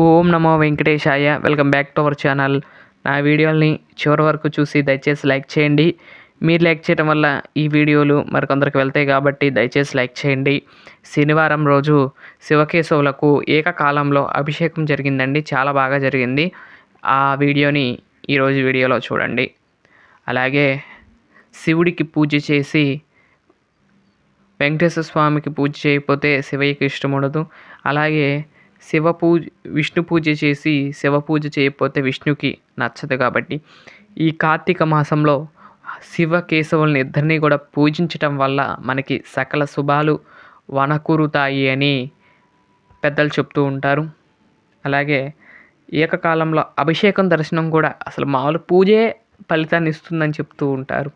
ఓం నమో వెంకటేశాయ. Welcome back to our channel నా వీడియోల్ని చివరి వరకు చూసి దయచేసి లైక్ చేయండి. మీరు లైక్ చేయడం వల్ల ఈ వీడియోలు మరికొందరికి వెళ్తాయి కాబట్టి దయచేసి లైక్ చేయండి. శనివారం రోజు శివకేశవులకు ఏకకాలంలో అభిషేకం జరిగిందండి. చాలా బాగా జరిగింది. ఆ వీడియోని ఈరోజు వీడియోలో చూడండి. అలాగే శివుడికి పూజ చేసి వెంకటేశ్వర స్వామికి పూజ చేయకపోతే శివయ్యకి ఇష్టం ఉండదు. అలాగే శివ పూజ విష్ణు పూజ చేసి శివ పూజ చేయకపోతే విష్ణుకి నచ్చదు కాబట్టి ఈ కార్తీక మాసంలో శివ కేశవుల్ని ఇద్దరిని కూడా పూజించటం వల్ల మనకి సకల శుభాలు వనకూరుతాయి అని పెద్దలు చెప్తూ ఉంటారు. అలాగే ఏకకాలంలో అభిషేకం దర్శనం కూడా అసలు మామూలు పూజే ఫలితాన్ని ఇస్తుందని చెప్తూ ఉంటారు.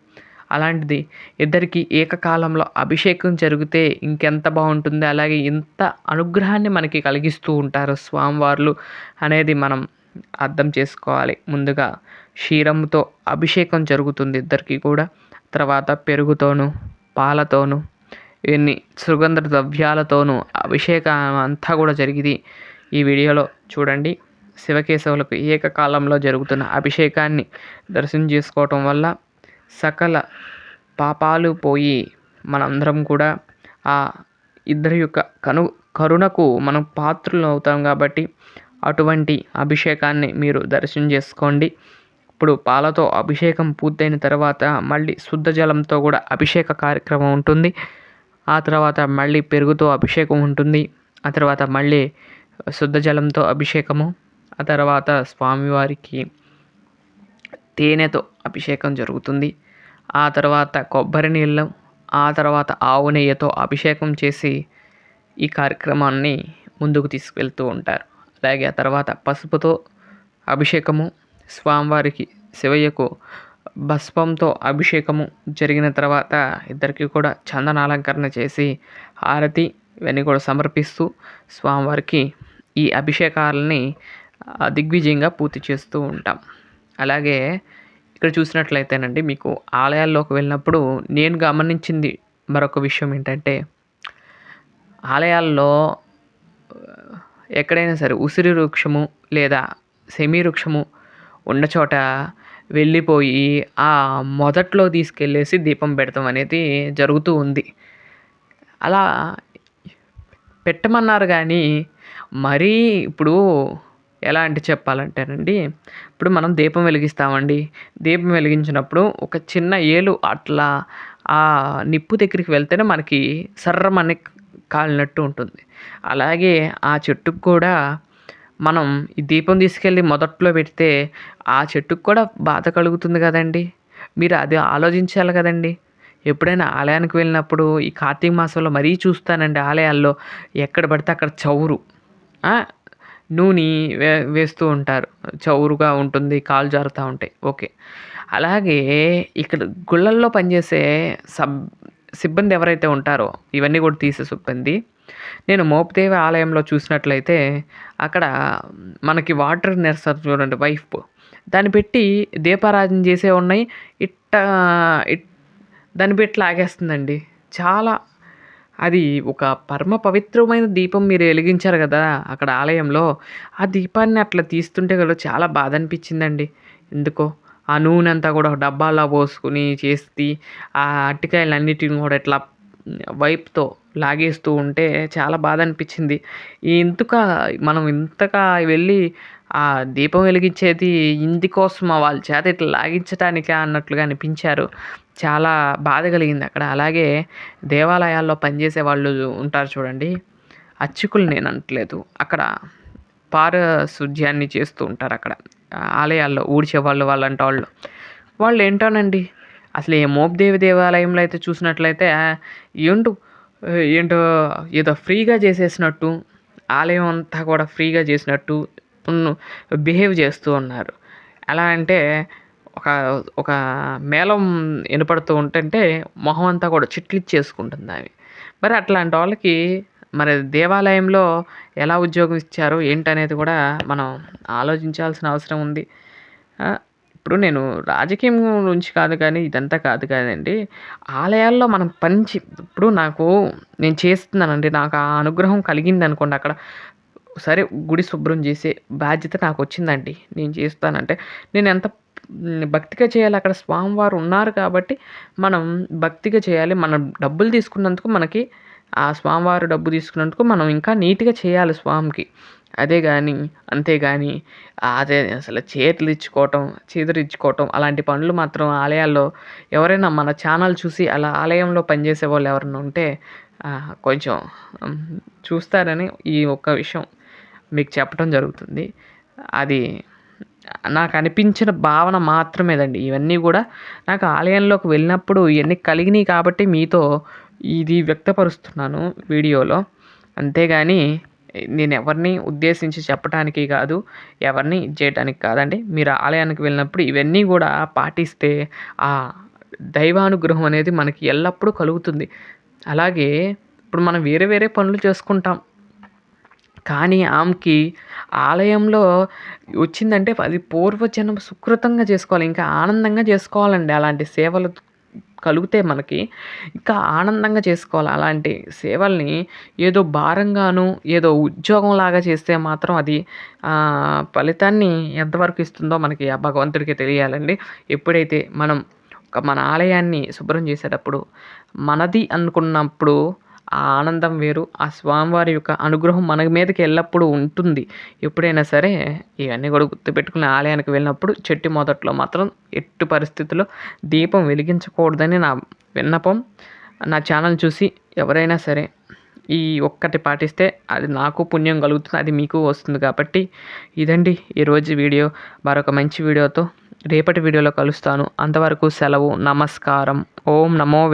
అలాంటిది. ఇద్దరికి ఏకకాలంలో అభిషేకం జరిగితే ఇంకెంత బాగుంటుంది? అలాగే ఇంత అనుగ్రహాన్ని మనకి కలిగిస్తూ ఉంటారు స్వామివార్లు అనేది మనం అర్థం చేసుకోవాలి. ముందుగా క్షీరంతో అభిషేకం జరుగుతుంది ఇద్దరికి కూడా. తర్వాత పెరుగుతోనూ పాలతోనూ ఇవన్నీ సుగంధ ద్రవ్యాలతోనూ అభిషేకం అంతా కూడా జరిగింది. ఈ వీడియోలో చూడండి. శివకేశవులకు ఏకకాలంలో జరుగుతున్న అభిషేకాన్ని దర్శనం చేసుకోవటం వల్ల సకల పాపాలు పోయి మనందరం కూడా ఆ ఇద్దరి యొక్క కను కరుణకు మనం పాత్రలు అవుతాం కాబట్టి అటువంటి అభిషేకాన్ని మీరు దర్శనం చేసుకోండి. ఇప్పుడు పాలతో అభిషేకం పూర్తయిన తర్వాత మళ్ళీ శుద్ధ జలంతో కూడా అభిషేక కార్యక్రమం ఉంటుంది. ఆ తర్వాత మళ్ళీ పెరుగుతో అభిషేకం ఉంటుంది. ఆ తర్వాత మళ్ళీ శుద్ధ జలంతో అభిషేకము. ఆ తర్వాత స్వామివారికి తేనెతో అభిషేకం జరుగుతుంది. ఆ తర్వాత కొబ్బరి నీళ్ళు ఆ తర్వాత ఆవు నెయ్యితో అభిషేకం చేసి ఈ కార్యక్రమాన్ని ముందుకు తీసుకువెళ్తూ ఉంటారు. అలాగే ఆ తర్వాత పసుపుతో అభిషేకము స్వామివారికి శివయ్యకు భస్మంతో అభిషేకము జరిగిన తర్వాత ఇద్దరికి కూడా చందనాలంకరణ చేసి హారతి ఇవన్నీ కూడా సమర్పిస్తూ స్వామివారికి ఈ అభిషేకాలని దిగ్విజయంగా పూర్తి చేస్తూ ఉంటాం. అలాగే ఇక్కడ చూసినట్లయితేనండి మీకు ఆలయాల్లోకి వెళ్ళినప్పుడు నేను గమనించింది మరొక విషయం ఏంటంటే ఆలయాల్లో ఎక్కడైనా సరే ఉసిరి వృక్షము లేదా సెమీ వృక్షము ఉన్న చోట వెళ్ళిపోయి ఆ మొదట్లో తీసుకెళ్ళేసి దీపం పెడతాం అనేది జరుగుతూ ఉంది. అలా పెట్టమన్నారు కానీ మరీ ఇప్పుడు ఎలా అంటే చెప్పాలంటేనండి ఇప్పుడు మనం దీపం వెలిగిస్తామండి. దీపం వెలిగించినప్పుడు ఒక చిన్న ఏలు అట్లా ఆ నిప్పు దగ్గరికి వెళ్తేనే మనకి సర్రమని కాలినట్టు ఉంటుంది. అలాగే ఆ చెట్టుకు కూడా మనం ఈ దీపం తీసుకెళ్ళి మొదట్లో పెడితే ఆ చెట్టుకు కూడా బాధ కలుగుతుంది కదండి. మీరు అది ఆలోచించాలి కదండి. ఎప్పుడైనా ఆలయానికి వెళ్ళినప్పుడు ఈ కార్తీక మాసంలో మరీ చూస్తానండి ఆలయాల్లో ఎక్కడ పడితే అక్కడ చౌరు. నూనె వే వేస్తూ ఉంటారు. చౌరుగా ఉంటుంది కాలు జారుతూ ఉంటాయి. ఓకే. అలాగే ఇక్కడ గుళ్ళల్లో పనిచేసే సబ్ సిబ్బంది ఎవరైతే ఉంటారో ఇవన్నీ కూడా తీసే సిబ్బంది. నేను మోపదేవి ఆలయంలో చూసినట్లయితే అక్కడ మనకి వాటర్ నెరసారు చూడండి వైఫ్. దాన్ని పెట్టి దీపారాధన చేసే ఉన్నాయి. ఇట్ట ఇట్ దాన్ని పెట్టి లాగేస్తుందండి. చాలా అది ఒక పరమ పవిత్రమైన దీపం మీరు వెలిగించారు కదా అక్కడ ఆలయంలో. ఆ దీపాన్ని అట్లా తీస్తుంటే కదా చాలా బాధ అనిపించిందండి ఎందుకో? ఆ నూనె అంతా కూడా డబ్బాలో పోసుకుని చేసి ఆ అరటికాయలన్నిటిని కూడా ఇట్లా వైప్తో లాగేస్తూ ఉంటే చాలా బాధ అనిపించింది ఇంతక మనం ఇంతగా వెళ్ళి ఆ దీపం వెలిగించేది ఇందుకోసమా వాళ్ళ చేత ఇట్లా లాగించటానికే అన్నట్లుగా అనిపించారు. చాలా బాధ కలిగింది అక్కడ. అలాగే దేవాలయాల్లో పనిచేసే వాళ్ళు ఉంటారు చూడండి. అర్చకులు నేను అనట్లేదు. అక్కడ పారిశుధ్యాన్ని చేస్తూ ఉంటారు అక్కడ. ఆలయాల్లో ఊడ్చే వాళ్ళు వాళ్ళంట వాళ్ళు. వాళ్ళు ఏంటోనండి? అసలు ఏ మోపదేవి దేవాలయంలో అయితే చూసినట్లయితే ఏంటో ఏంటో ఏదో ఫ్రీగా చేసేసినట్టు ఆలయం అంతా కూడా ఫ్రీగా చేసినట్టు బిహేవ్ చేస్తూ ఉన్నారు. ఎలా అంటే ఒక ఒక మేళం వినపడుతూ ఉంటుంటే మొహం అంతా కూడా చిట్లిచ్చేసుకుంటుంది అవి మరి అట్లాంటి వాళ్ళకి మరి దేవాలయంలో ఎలా ఉద్యోగం ఇచ్చారు ఏంటనేది కూడా మనం ఆలోచించాల్సిన అవసరం ఉంది. ఇప్పుడు నేను రాజకీయం నుంచి కాదు కానీ ఇదంతా కాదు కాదండి. ఆలయాల్లో మనం పని ఇప్పుడు నాకు నేను చేస్తున్నానండి నాకు ఆ అనుగ్రహం కలిగింది అనుకోండి అక్కడ సరే గుడి శుభ్రం చేసే బాధ్యత నాకు వచ్చిందండి నేను చేస్తానంటే నేను ఎంత భక్తిగా చేయాలి? అక్కడ స్వామివారు ఉన్నారు కాబట్టి మనం భక్తిగా చేయాలి. మనం డబ్బులు తీసుకున్నందుకు మనకి ఆ స్వామివారు డబ్బు తీసుకున్నందుకు మనం ఇంకా నీట్గా చేయాలి స్వామికి. అదే కానీ అంతేగాని అదే అసలు చేతులు ఇచ్చుకోవటం చేతులు ఇచ్చుకోవటం అలాంటి పనులు మాత్రం ఆలయాల్లో ఎవరైనా మన ఛానల్ చూసి అలా ఆలయంలో పనిచేసే వాళ్ళు ఎవరైనా ఉంటే కొంచెం చూస్తారని ఈ ఒక్క విషయం. మీకు చెప్పడం జరుగుతుంది. అది నాకు అనిపించిన భావన మాత్రమేదండి. ఇవన్నీ కూడా నాకు ఆలయంలోకి వెళ్ళినప్పుడు ఇవన్నీ కలిగినాయి కాబట్టి మీతో ఇది వ్యక్తపరుస్తున్నాను వీడియోలో. అంతేగాని నేను ఎవరిని ఉద్దేశించి చెప్పడానికి కాదు ఎవరిని చేయటానికి కాదండి. మీరు ఆలయానికి వెళ్ళినప్పుడు ఇవన్నీ కూడా పాటిస్తే ఆ దైవానుగ్రహం అనేది మనకి ఎల్లప్పుడూ కలుగుతుంది. అలాగే ఇప్పుడు మనం వేరే వేరే పనులు చేసుకుంటాం. కానీ ఆమెకి ఆలయంలో వచ్చిందంటే అది పూర్వజన్మ సుకృతంగా చేసుకోవాలి ఇంకా ఆనందంగా చేసుకోవాలండి. అలాంటి సేవలు కలిగితే మనకి ఇంకా ఆనందంగా చేసుకోవాలి. అలాంటి సేవల్ని ఏదో భారంగాను ఏదో ఉద్యోగంలాగా చేస్తే మాత్రం అది ఫలితాన్ని ఎంతవరకు ఇస్తుందో మనకి ఆ భగవంతుడికి తెలియాలండి. ఎప్పుడైతే మనం ఒక మన ఆలయాన్ని శుభ్రం చేసేటప్పుడు మనది అనుకున్నప్పుడు ఆ ఆనందం వేరు ఆ స్వామివారి యొక్క అనుగ్రహం మన మీదకి ఎల్లప్పుడూ ఉంటుంది. ఎప్పుడైనా సరే ఇవన్నీ కూడా గుర్తుపెట్టుకుని ఆలయానికి వెళ్ళినప్పుడు చెట్టు మొదట్లో మాత్రం ఎట్టు పరిస్థితుల్లో దీపం వెలిగించకూడదని నా విన్నపం. నా ఛానల్ చూసి ఎవరైనా సరే ఈ ఒక్కటి పాటిస్తే అది నాకు పుణ్యం కలుగుతుంది అది మీకు వస్తుంది కాబట్టి ఇదండి ఈరోజు వీడియో. మరొక మంచి వీడియోతో రేపటి వీడియోలో కలుస్తాను. అంతవరకు సెలవు నమస్కారం. ఓం నమో